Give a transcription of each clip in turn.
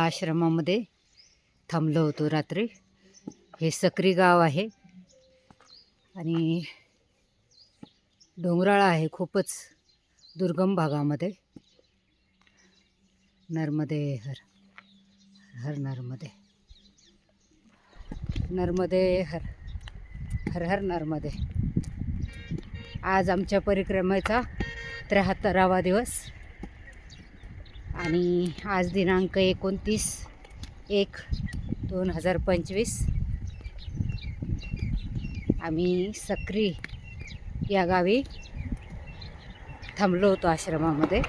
या आश्रमामध्ये थांबलो होतो रात्री. हे सकरी गाव आहे आणि डोंगराळ आहे खूपच दुर्गम भागामध्ये. नर्मदे हर हर नर्मदे. नर्मदे हर हर हर नर्मदे. आज आमच्या परिक्रमेचा त्र्याहत्तरावा दिवस. आणि आज दिनांक एकोणतीस एक दोन हजार पंचवीस. आम्ही सक्री या गावी थांबलो होतो आश्रमामध्ये.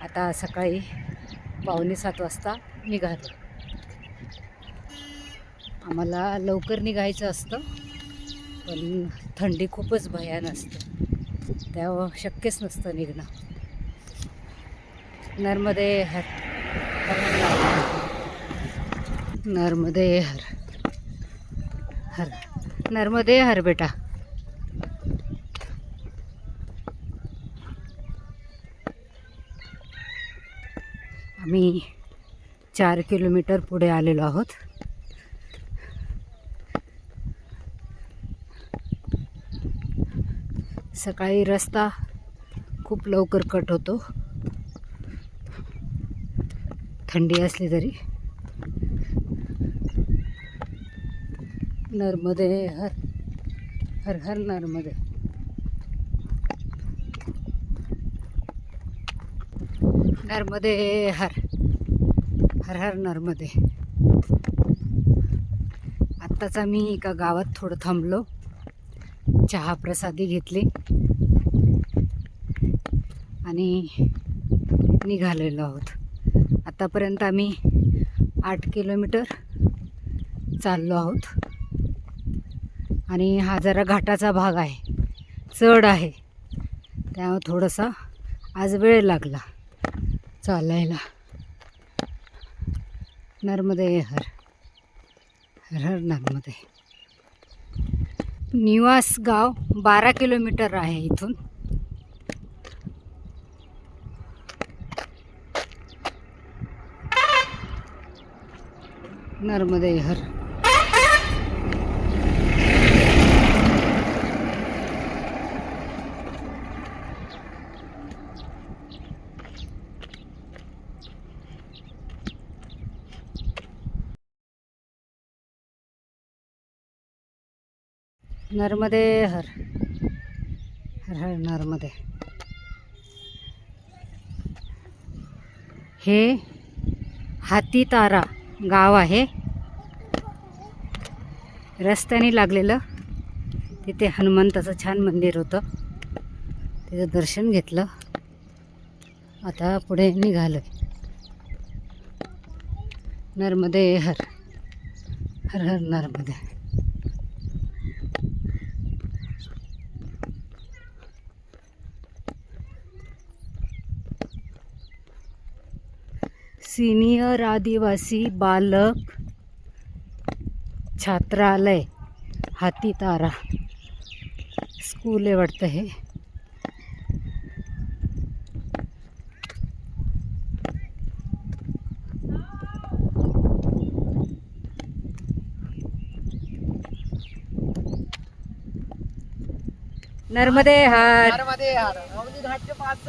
आता सकाळी पावणे सात वाजता निघालो. आम्हाला लवकर निघायचं असतं पण थंडी खूपच भयान असते. त्यावं शक्यच नसतं निघणं. नर्मदे हर. नर्मदे हर. हर. नर्मदे हर बेटा. आम्ही चार किलोमीटर पुढे आलेलो आहोत. सकाळी रस्ता खूप लवकर कट होतो. थंडी असली तरी. नर्मदे हर हर हर नर्मदे. नर्मदे हर हर हर नर्मदे. आत्ताच आम्ही एका गावात थोडं थांबलो. चहा प्रसादी घेतली. आणि निघालेलो आहोत. आतापर्यंत आम्ही आठ किलोमीटर चाललो आहोत. आणि हा जरा घाटाचा भाग आहे. चढ आहे. त्यामुळे थोडासा आज वेळ लागला चालायला. नर्मदे हर हर हर नर्मदे. निवास गाव बारा किलोमीटर आहे इथून. नर्मदे नर्मदे हर हर हर नर्मदे. हे हातीतारा गाव आहे. रस्त्याने लागलेलं तिथे हनुमंताचं छान मंदिर होतं. तिथं दर्शन घेतलं. आता पुढे निघालं नर्मदे हर हर हर नर्मदे. सिनियर आदिवासी बालक छात्रालय हातीतारा. स्कूल आहे वाटतं हे. नर्मदे हार नर्मदे हार अवनी घाट के पास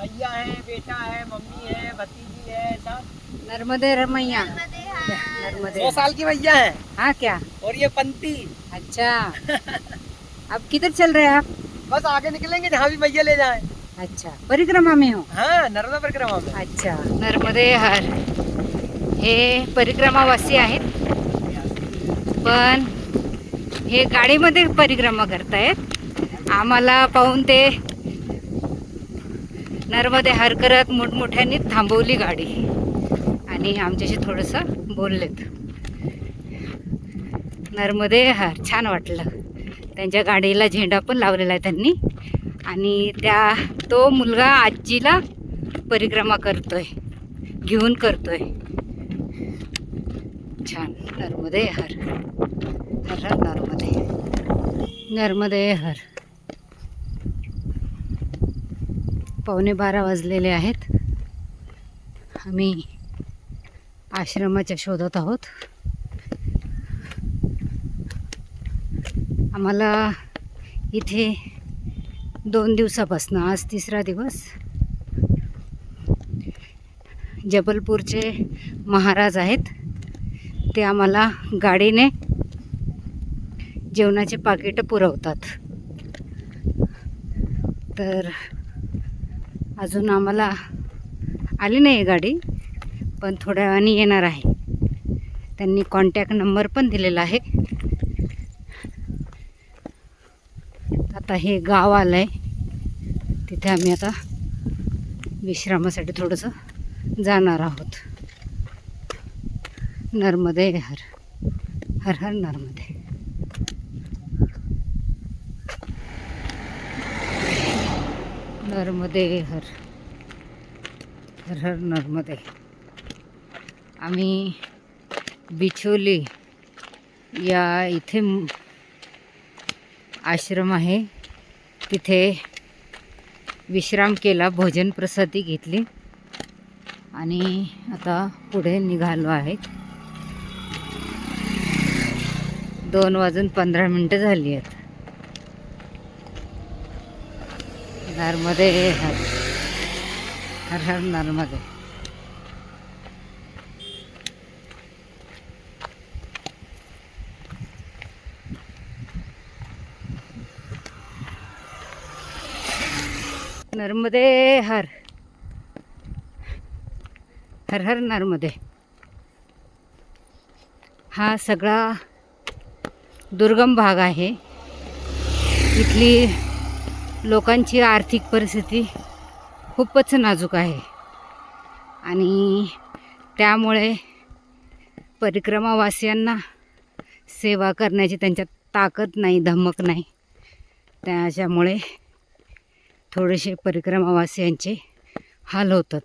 भैया है बेटा है मम्मी है भतीजी है सब। नर्मदे रमैया। नर्मदे सौ साल की भैया है। हाँ क्या? और ये पंती। अच्छा। अब किधर चल रहे हैं आप? बस आगे निकलेंगे जहाँ भी भैया ले जाए। अच्छा। परिक्रमा में हो? हाँ नर्मदा परिक्रमा में। अच्छा। नर्मदे हर। हे परिक्रमावासी आहेत। पण हे गाडीमध्ये परिक्रमा करतायत. आम्हाला पाहून ते नर्मदे हर करत मोठमोठ्यांनी थांबवली गाडी. आणि आमच्याशी थोडंसं बोललेत. नर्मदे हर छान वाटलं. त्यांच्या गाडीला झेंडा पण लावलेला आहे त्यांनी. आणि त्या तो मुलगा आजीला परिक्रमा करतोय. घेऊन करतोय. छान. नर्मदे हर हर नर्मदे. नर्मदे हर. पावणे बारा वाजलेले आहेत. आम्ही आश्रमाच्या शोधात आहोत. आम्हाला इथे दोन दिवसापासून आज तिसरा दिवस जबलपूरचे महाराज आहेत. ते आम्हाला गाडीने जेवणाचे पाकिटं पुरवतात. तर अजून आम्हाला आली नाही आहे गाडी पण थोड्या वेळाने येणार आहे. त्यांनी कॉन्टॅक्ट नंबर पण दिलेला आहे. आता हे गाव आलं आहे तिथे आम्ही आता विश्रामासाठी थोडंसं जाणार आहोत. नर्मदे हर हर हर नर्मदे. नर्मदे हर हर हर नर्मदे. आम्ही बिछोली या इथे आश्रम आहे. तिथे विश्राम केला भोजन प्रसादी घेतली. आणि आता पुढे निघालो आहेत दोन वाजून पंधरा मिनटं झाली आहेत. नर्मदे हर हर हर नर्मदे नर्मदे हर. हर हर नर्मदे हा सगळा दुर्गम भाग आहे. इथली लोकांची आर्थिक परिस्थिती खूपच नाजूक आहे. आणि त्यामुळे परिक्रमावासियांना सेवा करण्याची त्यांच्यात ताकद नाही धमक नाही. त्याच्यामुळे थोडेसे परिक्रमावासियांचे हाल होतात.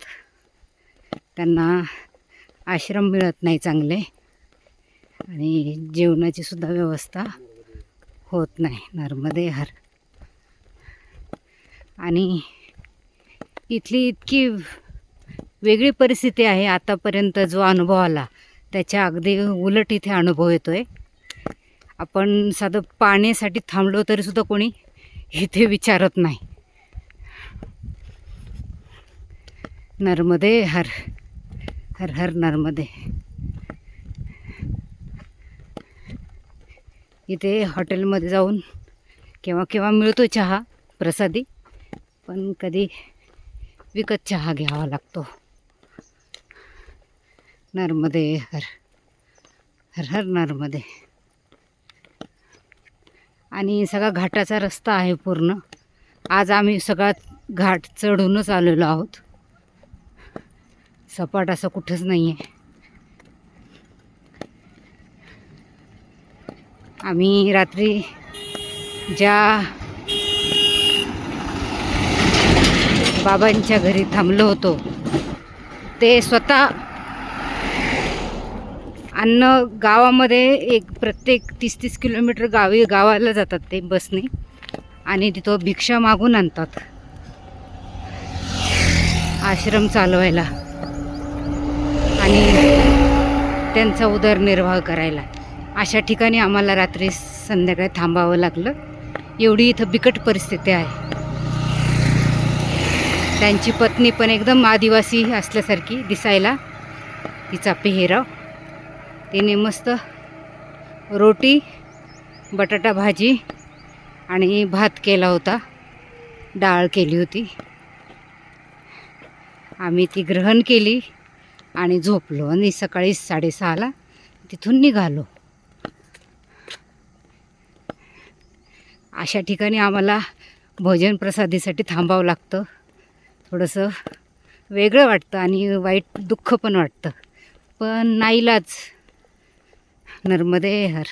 त्यांना आश्रम मिळत नाही चांगले आणि जेवणाची सुद्धा व्यवस्था होत नाही. नर्मदे हर आणि इथली इतकी वेगळी परिस्थिती आहे आतापर्यंत जो अनुभव आला त्याच्या अगदी उलट इथे अनुभव येतो आहे आपण साधं पाण्यासाठी थांबलो तरीसुद्धा कोणी इथे विचारत नाही. नर्मदे हर हर हर नर्मदे. इथे हॉटेलमध्ये जाऊन केव्हा केव्हा मिळतो चहा प्रसादी? पण कधी विकत चहा घ्यावा लागतो. नर्मदे हर हर हर नर्मदे. आणि सगळा घाटाचा रस्ता आहे पूर्ण. आज आम्ही सगळा घाट चढूनच आलेलो आहोत. सपाट असं कुठंच नाही आहे आम्ही रात्री ज्या बाबांच्या घरी थांबलो होतो. ते स्वतः अन्न गावामध्ये एक प्रत्येक तीस तीस किलोमीटर गावी गावाला जातात ते बसने आणि तिथं भिक्षा मागून आणतात. आश्रम चालवायला आणि त्यांचा उदरनिर्वाह करायला. अशा ठिकाणी आम्हाला रात्री संध्याकाळी थांबावं लागलं. एवढी इथं बिकट परिस्थिती आहे. त्यांची पत्नी पण एकदम आदिवासी असल्यासारखी दिसायला. तिचा पेहराव. तिने मस्त रोटी बटाटा भाजी आणि भात केला होता. डाळ केली होती. आम्ही ती ग्रहण केली आणि झोपलो आणि सकाळी साडेसहाला तिथून निघालो. अशा ठिकाणी आम्हाला भोजन प्रसादीसाठी थांबावं लागतं. थोडंसं वेगळं वाटतं आणि वाईट दुःख पण वाटतं. पण नाईलाज. नर्मदे हर.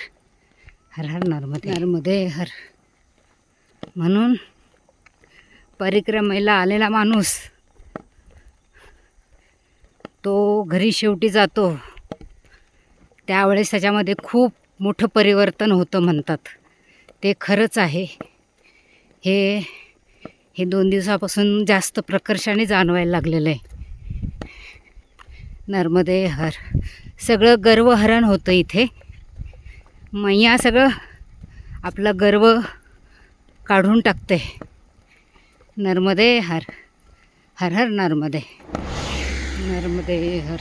हर हर नर्मदे. नर्मदे हर. म्हणून परिक्रमेला आलेला माणूस तो घरी शेवटी जातो. त्यावेळेस त्याच्यामध्ये खूप मोठं परिवर्तन होतं म्हणतात. ते खरंच आहे. हे हे दोन दिवसापासून जास्त प्रकर्षाने जाणवायला लागलेलं आहे. नर्मदे हर. सगळं गर्वहरण होतं इथे. मैया सगळं आपलं गर्व काढून टाकते. नर्मदे हर. हर हर नर्मदे. नर्मदे हर.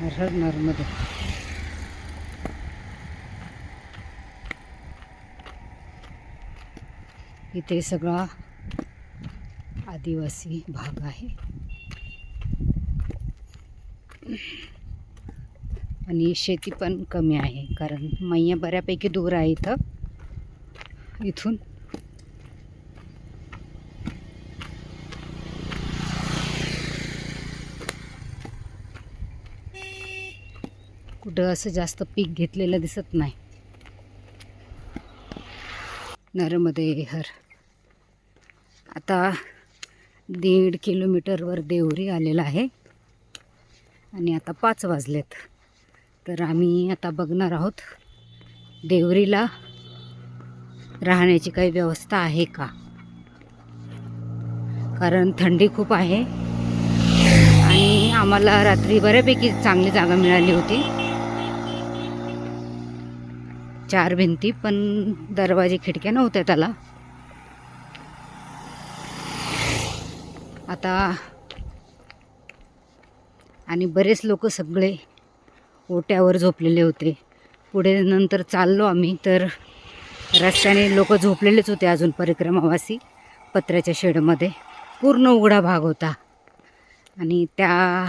हर हर नर्मदे. इथे सगळा आदिवासी भाग आहे. आणि शेती पण कमी आहे कारण मैया बऱ्यापैकी दूर आहे इथं. इथून कुठं असं जास्त पीक घेतलेलं दिसत नाही. नर्मदे हर आता दीड किलोमीटरवर देवरी आलेला आहे. आणि आता पाच वाजलेत. तर आम्ही आता बघणार आहोत देवरीला राहण्याची काही व्यवस्था आहे का? कारण थंडी खूप आहे. आणि आम्हाला रात्री बऱ्यापैकी चांगली जागा मिळाली होती. चार भिंती पण दरवाजे खिडक्या नव्हत्या त्याला. आता आणि बरेच लोक सगळे ओट्यावर झोपलेले होते. पुढे नंतर चाललो आम्ही तर रस्त्याने लोक झोपलेलेच होते अजून परिक्रमावासी पत्र्याच्या शेडमध्ये. पूर्ण उघडा भाग होता. आणि त्या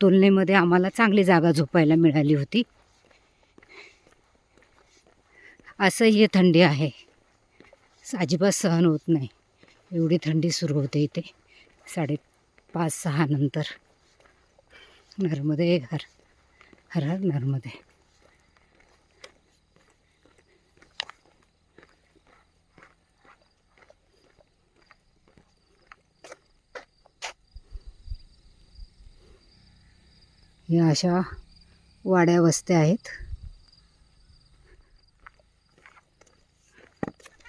तुलनेमध्ये आम्हाला चांगली जागा झोपायला मिळाली होती. असंही थंडी आहे. अजिबात सहन होत नाही. एवढी थंडी सुरू होते इथे. साडे पाच सहा नंतर. नर्मदे हर हर हर नर्मदे. या अशा वाड्या वस्त्या आहेत.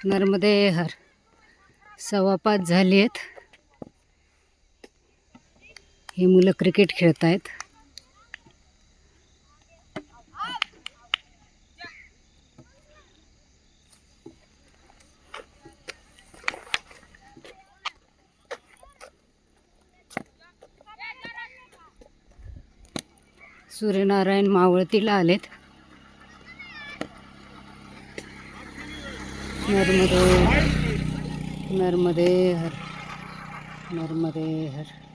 नर्मदे हर सव्वा पाच झाली आहेत. ही मुलं क्रिकेट खेळत आहेत सूर्यनारायण मावळतीला आलेत. नर्मदे नर्मदे हर नर्मदे हर.